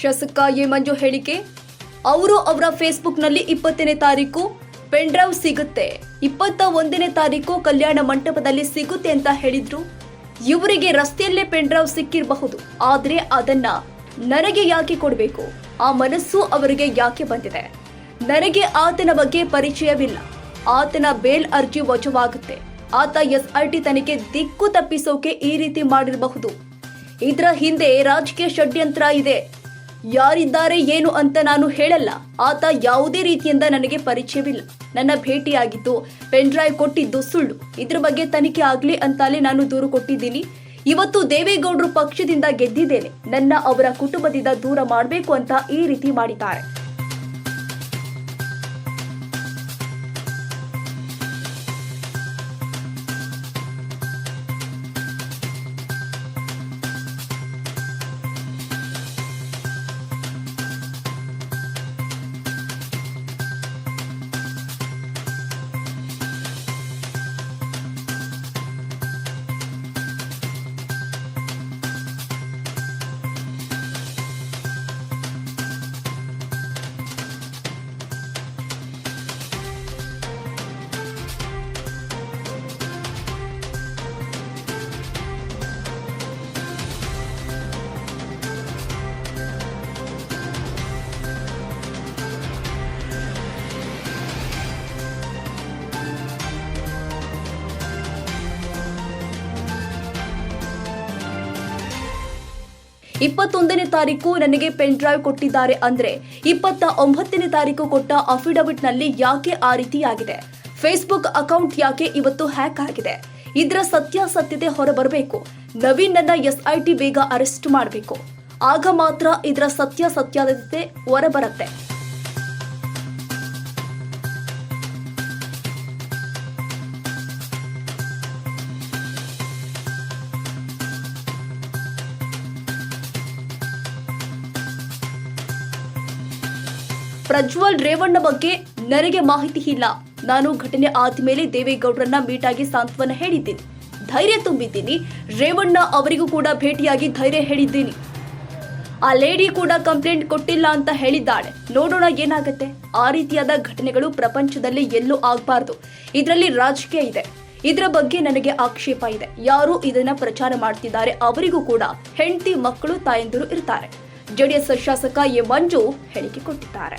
ಶಾಸಕ ಎ ಮಂಜು ಹೇಳಿಕೆ, ಅವರು ಅವರ ಫೇಸ್ಬುಕ್ನಲ್ಲಿ ಇಪ್ಪತ್ತನೇ ತಾರೀಕು ಪೆನ್ಡ್ರೈವ್ ಸಿಗುತ್ತೆ. ಇಪ್ಪತ್ತ ಒಂದನೇ ತಾರೀಕು ಕಲ್ಯಾಣ ಮಂಟಪದಲ್ಲಿ ಸಿಗುತ್ತೆ ಅಂತ ಹೇಳಿದ್ರು. ಇವರಿಗೆ ರಸ್ತೆಯಲ್ಲೇ ಪೆನ್ಡ್ರೈವ್ ಸಿಕ್ಕಿರಬಹುದು. ಆದರೆ ಅದನ್ನ ನನಗೆ ಯಾಕೆ ಕೊಡಬೇಕು? ಆ ಮನಸ್ಸು ಅವರಿಗೆ ಯಾಕೆ ಬಂದಿದೆ? ನನಗೆ ಆತನ ಬಗ್ಗೆ ಪರಿಚಯವಿಲ್ಲ. ಆತನ ಬೇಲ್ ಅರ್ಜಿ ವಜವಾಗುತ್ತೆ. ಆತ ಎಸ್ಐಟಿ ತನಿಖೆ ದಿಕ್ಕು ತಪ್ಪಿಸೋಕೆ ಈ ರೀತಿ ಮಾಡಿರಬಹುದು. ಇದರ ಹಿಂದೆ ರಾಜಕೀಯ ಷಡ್ಯಂತ್ರ ಇದೆ. ಯಾರಿದ್ದಾರೆ ಏನು ಅಂತ ನಾನು ಹೇಳಲ್ಲ. ಆತ ಯಾವುದೇ ರೀತಿಯಿಂದ ನನಗೆ ಪರಿಚಯವಿಲ್ಲ. ನನ್ನ ಭೇಟಿಯಾಗಿದ್ದು ಪೆನ್ ಡ್ರೈವ್ ಕೊಟ್ಟಿದ್ದು ಸುಳ್ಳು. ಇದ್ರ ಬಗ್ಗೆ ತನಿಖೆ ಆಗ್ಲಿ ಅಂತಲೇ ನಾನು ದೂರು ಕೊಟ್ಟಿದ್ದೀನಿ. ಇವತ್ತು ದೇವೇಗೌಡರು ಪಕ್ಷದಿಂದ ಗೆದ್ದಿದ್ದೇನೆ. ನನ್ನ ಅವರ ಕುಟುಂಬದಿಂದ ದೂರ ಮಾಡಬೇಕು ಅಂತ ಈ ರೀತಿ ಮಾಡಿದ್ದಾರೆ. ಇಪ್ಪತ್ತೊಂದನೇ ತಾರೀಕು ನನಗೆ ಪೆನ್ ಡ್ರೈವ್ ಕೊಟ್ಟಿದ್ದಾರೆ ಅಂದ್ರೆ ಇಪ್ಪತ್ತ ಒಂಬತ್ತನೇ ತಾರೀಕು ಕೊಟ್ಟ ಅಫಿಡವಿಟ್ನಲ್ಲಿ ಯಾಕೆ ಆ ರೀತಿಯಾಗಿದೆ? ಫೇಸ್ಬುಕ್ ಅಕೌಂಟ್ ಯಾಕೆ ಇವತ್ತು ಹ್ಯಾಕ್ ಆಗಿದೆ? ಇದರ ಸತ್ಯಾಸತ್ಯತೆ ಹೊರಬರಬೇಕು. ನವೀನ್ ನನ್ನ ಎಸ್ಐಟಿ ಬೇಗ ಅರೆಸ್ಟ್ ಮಾಡಬೇಕು. ಆಗ ಮಾತ್ರ ಇದರ ಸತ್ಯಾಸತ್ಯತೆ ಹೊರಬರುತ್ತೆ. ಪ್ರಜ್ವಲ್ ರೇವಣ್ಣ ಬಗ್ಗೆ ನನಗೆ ಮಾಹಿತಿ ಇಲ್ಲ. ನಾನು ಘಟನೆ ಆದ್ಮೇಲೆ ದೇವೇಗೌಡರನ್ನ ಮೀಟ್ ಆಗಿ ಸಾಂತ್ವನ ಹೇಳಿದ್ದೀನಿ. ಧೈರ್ಯ ತುಂಬಿದ್ದೀನಿ. ರೇವಣ್ಣ ಅವರಿಗೂ ಕೂಡ ಭೇಟಿಯಾಗಿ ಧೈರ್ಯ ಹೇಳಿದ್ದೀನಿ. ಆ ಲೇಡಿ ಕೂಡ ಕಂಪ್ಲೇಂಟ್ ಕೊಟ್ಟಿಲ್ಲ ಅಂತ ಹೇಳಿದ್ದಾಳೆ. ನೋಡೋಣ ಏನಾಗುತ್ತೆ. ಆ ರೀತಿಯಾದ ಘಟನೆಗಳು ಪ್ರಪಂಚದಲ್ಲಿ ಎಲ್ಲೂ ಆಗಬಾರ್ದು. ಇದರಲ್ಲಿ ರಾಜಕೀಯ ಇದೆ. ಇದರ ಬಗ್ಗೆ ನನಗೆ ಆಕ್ಷೇಪ ಇದೆ. ಯಾರು ಇದನ್ನ ಪ್ರಚಾರ ಮಾಡ್ತಿದ್ದಾರೆ ಅವರಿಗೂ ಕೂಡ ಹೆಂಡತಿ ಮಕ್ಕಳು ತಾಯಂದಿರು ಇರ್ತಾರೆ. ಜೆಡಿಎಸ್ ಶಾಸಕ ಎ ಮಂಜು ಹೇಳಿಕೆ ಕೊಟ್ಟಿದ್ದಾರೆ.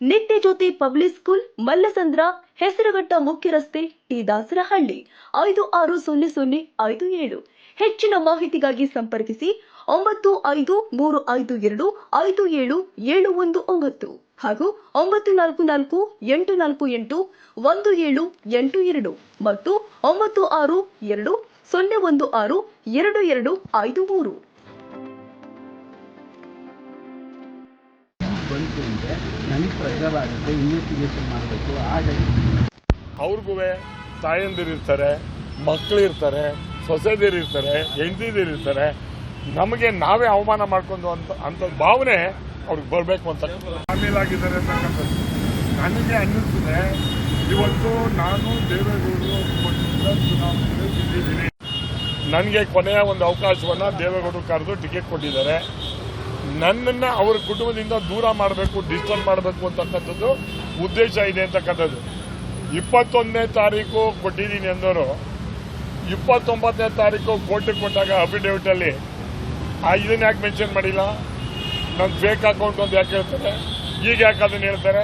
ನಿತ್ಯ ಜ್ಯೋತಿ ಪಬ್ಲಿಕ್ ಸ್ಕೂಲ್, ಮಲ್ಲಸಂದ್ರ, ಹೆಸರುಘಟ್ಟ ಮುಖ್ಯ ರಸ್ತೆ, ಟಿ ದಾಸರಹಳ್ಳಿ. ಐದು ಆರು ಸೊನ್ನೆ ಸೊನ್ನೆ ಐದು ಏಳು. ಹೆಚ್ಚಿನ ಮಾಹಿತಿಗಾಗಿ ಸಂಪರ್ಕಿಸಿ ಒಂಬತ್ತು ಐದು ಮೂರು ಐದು ಎರಡು ಐದು ಏಳು ಏಳು ಒಂದು ಒಂಬತ್ತು ಹಾಗೂ ಒಂಬತ್ತು ನಾಲ್ಕು ನಾಲ್ಕು ಎಂಟು ನಾಲ್ಕು ಎಂಟು ಒಂದು ಏಳು ಎಂಟು ಎರಡು ಮತ್ತು ಒಂಬತ್ತು ಆರು ಎರಡು ಸೊನ್ನೆ ಒಂದು ಆರು ಎರಡು ಎರಡು ಐದು ಮೂರು. ನನಗೆ ಪ್ರೆಷರ್ ಆಗುತ್ತೆ ಇನ್ವೆಸ್ಟಿಗೇಷನ್ ಮಾಡಬೇಕು ಹಾಗಾಗಿ ಅವ್ರಿಗೂ ತಾಯಂದಿರಿರ್ತಾರೆ ಮಕ್ಕಳಿರ್ತಾರೆ ಸೊಸೆದಿರಿರ್ತಾರೆ ಹೆಂಡತಿದಿರಿರ್ತಾರೆ ನಮಗೆ ನಾವೇ ಅವಮಾನ ಮಾಡ್ಕೊಂಡು ಅಂತ ಅಂತ ಭಾವನೆ ಅವ್ರಿಗೆ ಬರಬೇಕು ಅಂತ. ಆಮೇಲಾಗಿದ್ದಾರೆ ಅಂತಕ್ಕಂಥದ್ದು. ನನಗೆ ಅನ್ನಿಸ್ತದೆ ಇವತ್ತು ನಾನು ದೇವೇಗೌಡರು ಚುನಾವಣೆಗೆ ನನಗೆ ಕೊನೆಯ ಒಂದು ಅವಕಾಶವನ್ನು ದೇವೇಗೌಡರು ಕರೆದು ಟಿಕೆಟ್ ಕೊಟ್ಟಿದ್ದಾರೆ. ನನ್ನನ್ನು ಅವ್ರ ಕುಟುಂಬದಿಂದ ದೂರ ಮಾಡಬೇಕು ಡಿಸ್ಟರ್ಬ್ ಮಾಡಬೇಕು ಅಂತಕ್ಕಂಥದ್ದು ಉದ್ದೇಶ ಇದೆ ಅಂತಕ್ಕಂಥದ್ದು. ಇಪ್ಪತ್ತೊಂದನೇ ತಾರೀಕು ಕೊಟ್ಟಿದ್ದೀನಿ ಅಂದವರು ಇಪ್ಪತ್ತೊಂಬತ್ತನೇ ತಾರೀಕು ಕೋರ್ಟಿಗೆ ಕೊಟ್ಟಾಗ ಅಫಿಡೇವಿಟಲ್ಲಿ ಆ ಇದನ್ನ ಯಾಕೆ ಮೆನ್ಷನ್ ಮಾಡಿಲ್ಲ? ನನ್ನ ಫೇಕ್ ಅಕೌಂಟ್ ಅಂತ ಯಾಕೆ ಹೇಳ್ತಾರೆ? ಈಗ ಯಾಕೆ ಅದನ್ನು ಹೇಳ್ತಾರೆ?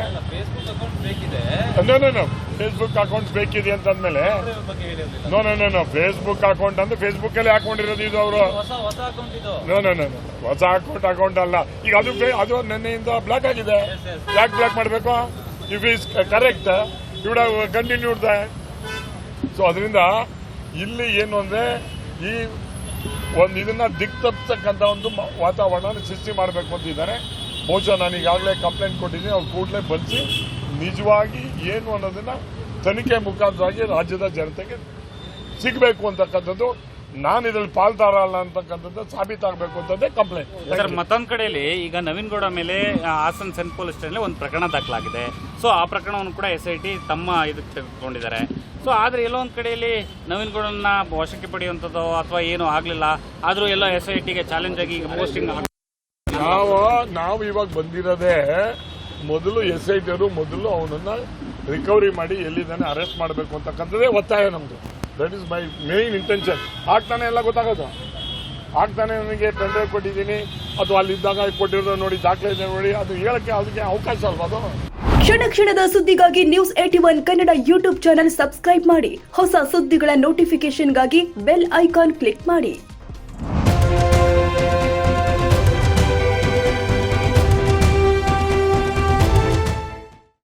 ಫೇಸ್ಬುಕ್ ಅಕೌಂಟ್ ಬೇಕಿದೆ ಅಂತ ಅಂದ್ಮೇಲೆ ನೋ ಫೇಸ್ಬುಕ್ ಅಕೌಂಟ್ ಬೇಕಿದೆ ಅಂತಂದ್ಮೇಲೆ no no no no Facebook account ಅಂದ್ರೆ ಫೇಸ್ಬುಕ್ ಅಲ್ಲಿ ಹಾಕೊಂಡಿರೋದು ಇದು ಅವರು. ನೋ ನೋ ನೋ ಹೊಸ ಅಕೌಂಟ್ ಅಕೌಂಟ್ ಅಲ್ಲ. ಈಗ ಅದು ಅದು ನಿನ್ನೆಯಿಂದ ಬ್ಲಾಕ್ ಆಗಿದೆ. ಯಾಕೆ ಬ್ಲಾಕ್ ಮಾಡಬೇಕು? If is correct continue continued so ಅದರಿಂದ ಇಲ್ಲಿ ಏನು ಅಂದ್ರೆ ಈ ಒಂದು ಇದನ್ನ ದಿಕ್ ತಪ್ಪಿಸ್ತಕ್ಕಂಥ ಒಂದು ವಾತಾವರಣ ಸೃಷ್ಟಿ ಮಾಡಬೇಕು ಅಂತಿದ್ದಾರೆ ಬಹುಶಃ ನಾನು ಈಗಾಗಲೇ ಕಂಪ್ಲೇಂಟ್ ಕೊಟ್ಟಿದ್ದೀನಿ. ಅವ್ರು ಕೂಡಲೇ ಬಂದು ನಿಜವಾಗಿ ಏನು ಅನ್ನೋದನ್ನ ತನಿಖೆ ಮುಖಾಂತರವಾಗಿ ರಾಜ್ಯದ ಜನತೆಗೆ ಸಿಗಬೇಕು ಅಂತಕ್ಕಂಥದ್ದು. ನಾನು ಇದ್ರಲ್ಲಿ ಪಾಲ್ದಾರ ಅಲ್ಲ ಅಂತಕ್ಕಂಥದ್ದು ಸಾಬೀತಾಗಬೇಕು ಅಂತಂದೇ ಕಂಪ್ಲೇಂಟ್ ಸರ್ ಮತ್ತೊಂದು ಕಡೆಯಲ್ಲಿ ಈಗ ನವೀನ್ ಗೌಡ ಮೇಲೆ ಹಾಸನ್ ಸೆಂಟ್ ಪೊಲೀಸ್ ಸ್ಟೇಷನ್ ಒಂದು ಪ್ರಕರಣ ದಾಖಲಾಗಿದೆ. ಸೊ ಆ ಪ್ರಕರಣವನ್ನು ಕೂಡ ಎಸ್ ಐ ಟಿ ತಮ್ಮ ಇದಕ್ಕೆ ತೆಗೆದುಕೊಂಡಿದ್ದಾರೆ. ಸೊ ಆದ್ರೆ ಎಲ್ಲೋ ಒಂದು ಕಡೆಯಲ್ಲಿ ನವೀನ್ ಗೌಡನ ವಶಕ್ಕೆ ಪಡೆಯುವಂಥದ್ದು ಅಥವಾ ಏನು ಆಗಲಿಲ್ಲ ಆದರೂ ಎಲ್ಲ ಎಸ್ ಐ ಟಿಗೆ ಚಾಲೆಂಜ್ ಆಗಿ ಈಗ ಪೋಸ್ಟಿಂಗ್ ನಾವು ನಾವು ಇವಾಗ ಬಂದಿರೋದೇ ಮೊದಲು ಎಸ್ ಐ ಟಿಯವರು ಮೊದಲು ಅವನನ್ನ ರಿಕವರಿ ಮಾಡಿ ಎಲ್ಲಿದ್ದಾನೆ ಅರೆಸ್ಟ್ ಮಾಡಬೇಕು ಅಂತಕ್ಕಂಥದ್ದೇ ಒತ್ತಾಯ ನಮ್ದು. That is my main intention ಆಗ್ತಾನೆ ಎಲ್ಲ ಗೊತ್ತಾಗೋದು? ಆಗ್ತಾನೆ ನನಗೆ ಟೆಂಡರ್ ಕೊಟ್ಟಿದ್ದೀನಿ. ಅಥವಾ ಅಲ್ಲಿದ್ದಾಗ ಕೊಟ್ಟಿರೋ ನೋಡಿ ದಾಖಲೆ ಇದೆ ನೋಡಿ ಅದು ಹೇಳಕ್ಕೆ ಅದಕ್ಕೆ ಅವಕಾಶ ಅಲ್ವಾ ಅದು? ಕ್ಷಣ ಕ್ಷಣದ ಸುದ್ದಿಗಾಗಿ news eighty one Kannada YouTube channel subscribe ಮಾಡಿ. ಹೊಸ ಸುದ್ದಿಗಳ ನೋಟಿಫಿಕೇಶನ್ಗಾಗಿ ಬೆಲ್ ಐಕಾನ್ ಕ್ಲಿಕ್ ಮಾಡಿ.